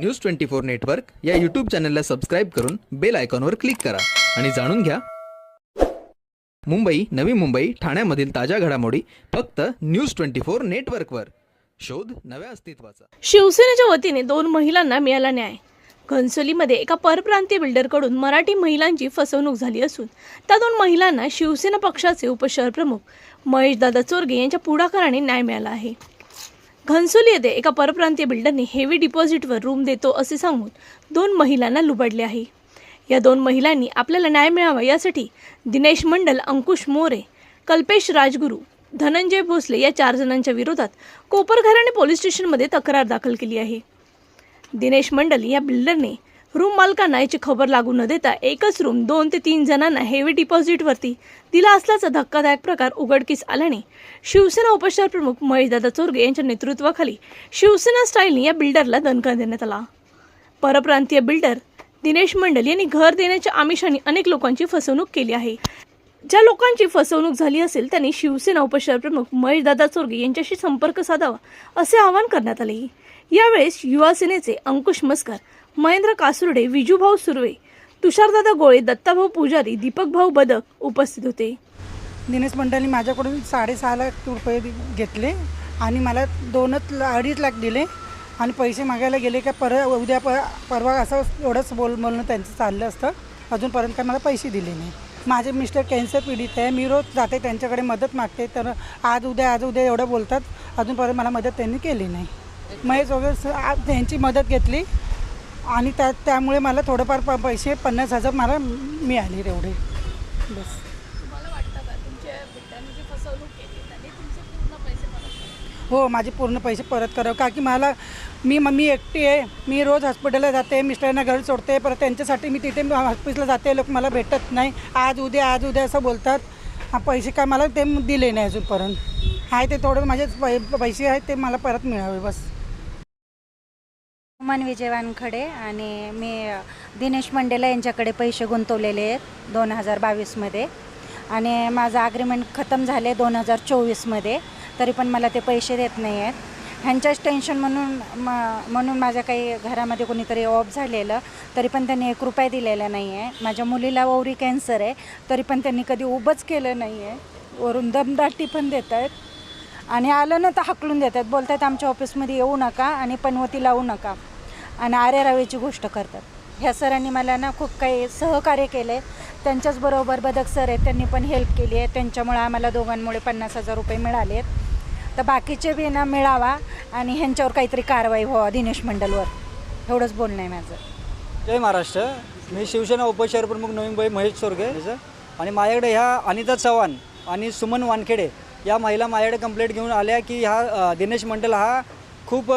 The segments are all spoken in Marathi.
न्यूज ट्वेंटी फोर नेटवर्क या यूट्यूब चॅनलला सबस्क्राईब करून बेल आयकॉनवर क्लिक करा. आणि जाणून घ्या. मुंबई नवी मुंबई ठाण्यामधील ताज्या घडामोडी फक्त न्यूज ट्वेंटी फोर नेटवर्कवर शोध नव्या अस्तित्वाचा. शिवसेनेच्या वतीने दोन महिलांना मिळाला न्याय. घनसोलीमध्ये एका परप्रांतीय बिल्डरकडून मराठी महिलांची फसवणूक झाली असून त्या दोन महिलांना शिवसेना पक्षाचे उपशहर प्रमुख महेशदादा चोरगे यांच्या पुढाकाराने न्याय मिळाला आहे. घनसोली येथे एका परप्रांतीय बिल्डरने हेवी डिपॉझिटवर रूम देतो असे सांगून दोन महिलांना लुबाडले आहे. या दोन महिलांनी आपल्याला न्याय मिळावा यासाठी दिनेश मंडल अंकुश मोरे कल्पेश राजगुरू धनंजय भोसले या चार जणांच्या विरोधात कोपरघराणे पोलीस स्टेशनमध्ये तक्रार दाखल केली आहे. दिनेश मंडल या बिल्डरने रूम मालकांना याची खबर लागू न देता एकच रूम दोन ते तीन जणांना हेवी डिपॉझिटवरती दिला असल्याचा धक्कादायक प्रकार उघडकीस आल्याने शिवसेना उपचार प्रमुख महेशदादा चोरगे यांच्या नेतृत्वाखाली शिवसेना स्टाईलने या बिल्डरला दणका देण्यात आला. परप्रांतीय बिल्डर दिनेश मंडल यांनी घर देण्याच्या आमिषाने अनेक लोकांची फसवणूक केली आहे. ज्या लोकांची फसवणूक झाली असेल त्यांनी शिवसेना उपशहर प्रमुख महेशदादा चोरगे यांच्याशी संपर्क साधावा असे आवाहन करण्यात आले. यावेळेस युवा सेनेचे अंकुश मस्कर महेंद्र कासुर्डे विजूभाऊ सुर्वे तुषारदादा गोळे दत्ताभाऊ पुजारी दीपक भाऊ बदक उपस्थित होते. दिनेश मंडळी माझ्याकडून साडेसहा लाख रुपये घेतले आणि मला दोनच ला- अडीच लाख दिले आणि पैसे मागायला गेले का पर उद्या प परवा असं एवढंच बोल बोलणं त्यांचं चाललं असतं. अजूनपर्यंत काय मला पैसे दिले नाही. माझे मिस्टर कॅन्सर पीडित आहे. मी रोज जाते त्यांच्याकडे मदत मागते. तर आज उद्या आज उद्या एवढं बोलतात. अजूनपर्यंत मला मदत त्यांनी केली नाही. महेश वगैरे स- त्यांची मदत घेतली. आणि त्या त्यामुळे मला थोडंफार प पैसे पन्नास हजार मला मिळाले तेवढे. बस. हो माझे पूर्ण पैसे परत करावं. का की मला मी मी एकटी आहे. मी रोज हॉस्पिटलला जाते मिस्टरांना घरी सोडते. परत त्यांच्यासाठी मी तिथे हॉस्पिटलला जाते. लोक मला भेटत नाही. आज उद्या आज उद्या असं बोलतात. हा पैसे काय मला ते दिले नाही अजूनपर्यंत. आहे ते थोडं माझे पै पैसे आहेत ते मला परत मिळावे बस. मन विजय वानखडे आणि मी दिनेश मंडेला यांच्याकडे पैसे गुंतवलेले आहेत दोन हजार बावीसमध्ये. आणि माझं ॲग्रीमेंट खतम झाले दोन हजार चोवीसमध्ये तरी पण मला ते पैसे देत नाही आहेत ह्यांच्याच टेन्शन म्हणून म म्हणून माझ्या काही घरामध्ये कोणीतरी ऑफ झालेलं तरी पण त्यांनी एक रुपया दिलेला नाही आहे माझ्या मुलीला ओवरी कॅन्सर आहे तरी पण त्यांनी कधी उभंच केलं नाही आहे वरून दमदाटी पण देत आहेत आणि आलं ना तर हाकलून देतात. बोलतात आमच्या ऑफिसमध्ये येऊ नका आणि पनवती लावू नका. आणि आर्या रावेची गोष्ट करतात. ह्या सरांनी मला ना खूप काही सहकार्य केले त्यांच्याचबरोबर बदक सर आहेत त्यांनी पण हेल्प केली आहे. त्यांच्यामुळे आम्हाला दोघांमुळे पन्नास हजार रुपये मिळाले आहेत. तर बाकीचे बी ना मिळावा आणि ह्यांच्यावर काहीतरी कारवाई व्हावा दिनेश मंडलवर. एवढंच बोलणं आहे माझं. जय महाराष्ट्र. मी शिवसेना उपशहर प्रमुख नवीन भाई महेश सोरगे. आणि माझ्याकडे ह्या अनिता चव्हाण आणि सुमन वानखेडे. या महिला माझ्याकडे कंप्लेंट घेऊन आल्या की ह्या दिनेश मंडल हा खूप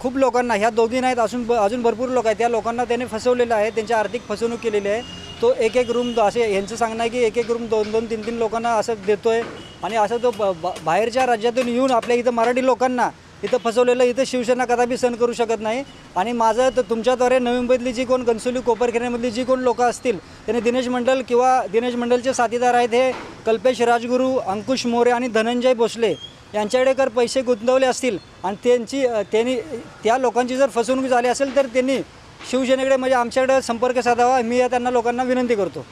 खूप लोकांना ह्या दोघी नाहीत असून ब- अजून भरपूर लोक आहेत. त्या लोकांना त्याने फसवलेलं आहे त्यांची आर्थिक फसवणूक केलेली आहे. तो एक एक रूम असे यांचं सांगणं आहे की एक एक रूम दोन दोन तीन तीन लोकांना असं देतो आहे आणि असं तो ब- बाहेरच्या राज्यातून येऊन आपल्या इथं मराठी लोकांना इथं फसवलेलं इथं शिवसेना कदापि सहन करू शकत नाही. आणि माझं तर तुमच्याद्वारे नवी मुंबईतली जी कोण घनसोली कोपरखेड्यामधली जी कोण लोकं असतील त्यांनी दिनेश मंडल किंवा दिनेश मंडलचे साथीदार आहेत हे कल्पेश राजगुरू अंकुश मोरे आणि धनंजय भोसले यांच्याकडे जर पैसे गुंतवले असतील आणि त्यांची त्यांनी त्या लोकांची जर फसवणूक झाली असेल तर त्यांनी शिवसेनेकडे म्हणजे आमच्याकडे संपर्क साधावा मी या त्यांना लोकांना विनंती करतो.